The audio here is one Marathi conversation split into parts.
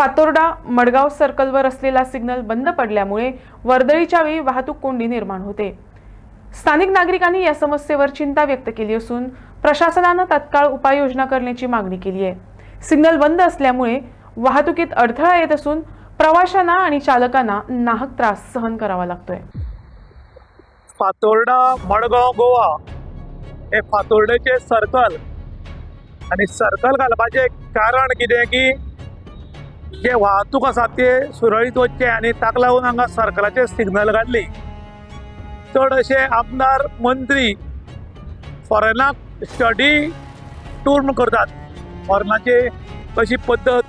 फातोर्डा मडगाव सर्कलवर असलेला सिग्नल बंद पडल्यामुळे वर्दळीच्या वेळी वाहतूक कोंडी निर्माण होते. स्थानिक नागरिकांनी या समस्येवर चिंता व्यक्त केली असून प्रशासनानं तत्काळ उपाययोजना करण्याची मागणी केली आहे. सिग्नल बंद असल्यामुळे वाहतुकीत अडथळा येत असून प्रवाशांना आणि चालकांना नाहक त्रास सहन करावा लागतोय. फातोर्डा मडगाव गोवा हे फातोर्डेचे सर्कल आणि सर्कल घालपाचे कारण कितें की जे वाहतूक आसा ते सुरळीत वचचे आनी ताका लागून हांगा सर्कलाचे सिग्नल घातली चड अशे आमदार मंत्री फॉरेनाक स्टडी टूर म्हूण करतात. फॉरेनाचे कशी पद्दत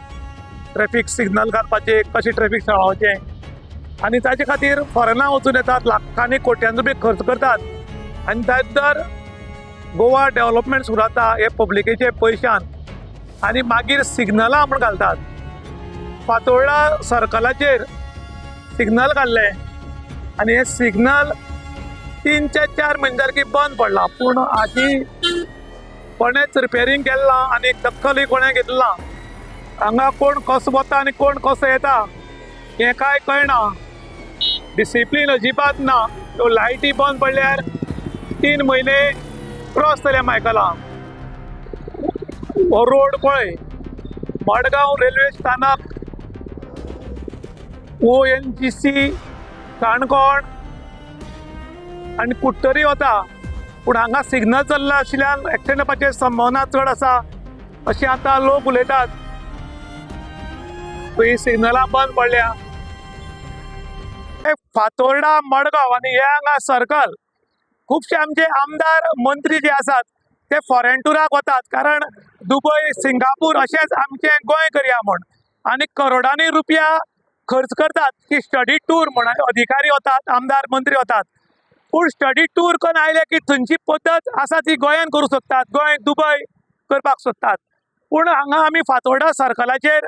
ट्रॅफिक सिग्नल घालपाचे कशें ट्रॅफिक सांबाळपाचें आनी ताचे खातीर फॉरेनां वचून येतात लाखांनी कोट्यांचो रुपये खर्च करतात. आनी ताचे दर गोवा डेव्हलपमेंट सुरू जाता हे पब्लिकेचे पयशान आनी मागीर सिग्नलां म्हूण घालतात. फातोर्डा सर्कलाचेर सिग्नल घाल्ले आनी हे सिग्नल तीन ते चार म्हयने सारकी बंद पडला. पूण हाची कोणेच रिपेरींग केल्ला आनी दखलय कोणें घेतला हांगा कोण कसो वता आनी कोण कसो येता हें कांय कळना. डिसिप्लीन अजिबात ना. त्यो लायटी बंद पडल्यार तीन म्हयने क्रॉस जाल्या मायकला. हो रोड पळय मडगांव रेल्वे स्थानक O N G C Canacona. आनी कुट्टरी वता पूण हांगा सिग्नल चल्ला आशिल्ल्यान एक्सिडेंट संभावना चड आसा अशें आतां लोक उलयतात. ही सिग्नलां बंद पडल्या. हे फातोर्डा मडगांव आनी हे हांगा सर्कल खुबशे आमचे आमदार मंत्री जे आसात ते फॉरेन टुराक वतात कारण दुबय सिंगापूर अशेंच आमचे गोंय करया म्हूण आनी करोडांनी रुपया खर्च करतात की स्टडी टूर म्हण अधिकारी वतात आमदार मंत्री वतात पूण स्टडी टूर करून आयले की थंयची पद्दत आसा ती गोंयान करूं सोदतात गोंय दुबय करपाक सोदतात पूण हांगा आमी फातोर्डा सर्कलाचेर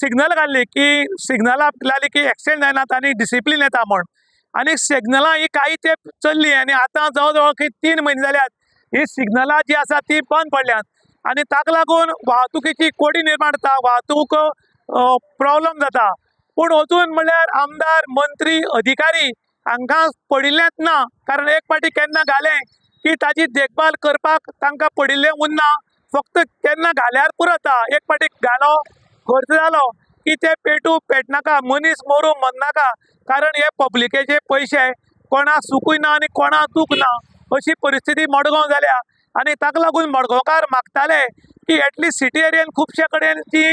सिग्नल घाल्ली की सिग्नलां लागली की एक्सिडेंट जायनात आनी डिसिप्लीन येता म्हण. आनी सिग्नलां ही काही तेंप चल्ली आनी आतां जवळ जवळ की तीन म्हयने जाल्यात ही सिग्नलां जी आसा ती बंद पडल्यात. आनी ताका लागून वाहतुकीची कोडी निर्माण जाता वाहतूक प्रॉब्लम जाता. पूण अजून म्हणल्यार आमदार मंत्री अधिकारी हांकां पडिल्लेंच ना. कारण एक फाटी केन्ना घालें की ताची देखभाल करपाक तांकां पडिल्लें उरना फक्त केन्ना घाल्यार पुरता. एक फाटी घालो खर्च जालो की ते पेटू पेटनाका मनीस मरूं मरनाका कारण हे पब्लिकेचे पयशे कोणा सुकूय ना आनी कोणा दूख ना. अशी परिस्थिती मडगांव जाल्या आनी ताका लागून मडगांवकार मागताले की एटलीस्ट सिटी एरियेन खुबशे कडेन जी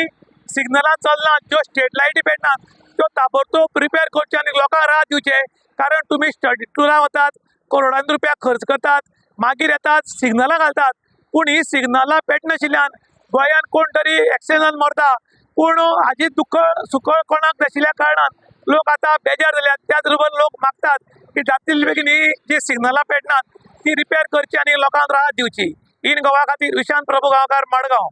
सिग्नलां चलनात ज्यो स्ट्रेट लायटी पेडना त्यो ताबडतोब रिपेर करचे आनी लोकांक राह दिवचे कारण तुमी स्टडी टुरा वतात करोडांनी रुपया खर्च करतात मागीर येतात सिग्नलां घालतात. पूण ही सिग्नलां पेटनाशिल्ल्यान गोंयान कोण तरी एक्सिडंटान मरता. पूण हाजी दुखळ सुखळ कोणाक नाशिल्ल्या कारणान लोक आतां बेजार जाल्यात त्याच बरोबर लोक मागतात की जातली बेगीन ही जी सिग्नलां पेटनात ती रिपेर करची आनी लोकांक राहत दिवची इन गोवा खातीर विशांत प्रभू गांवकार मडगांव.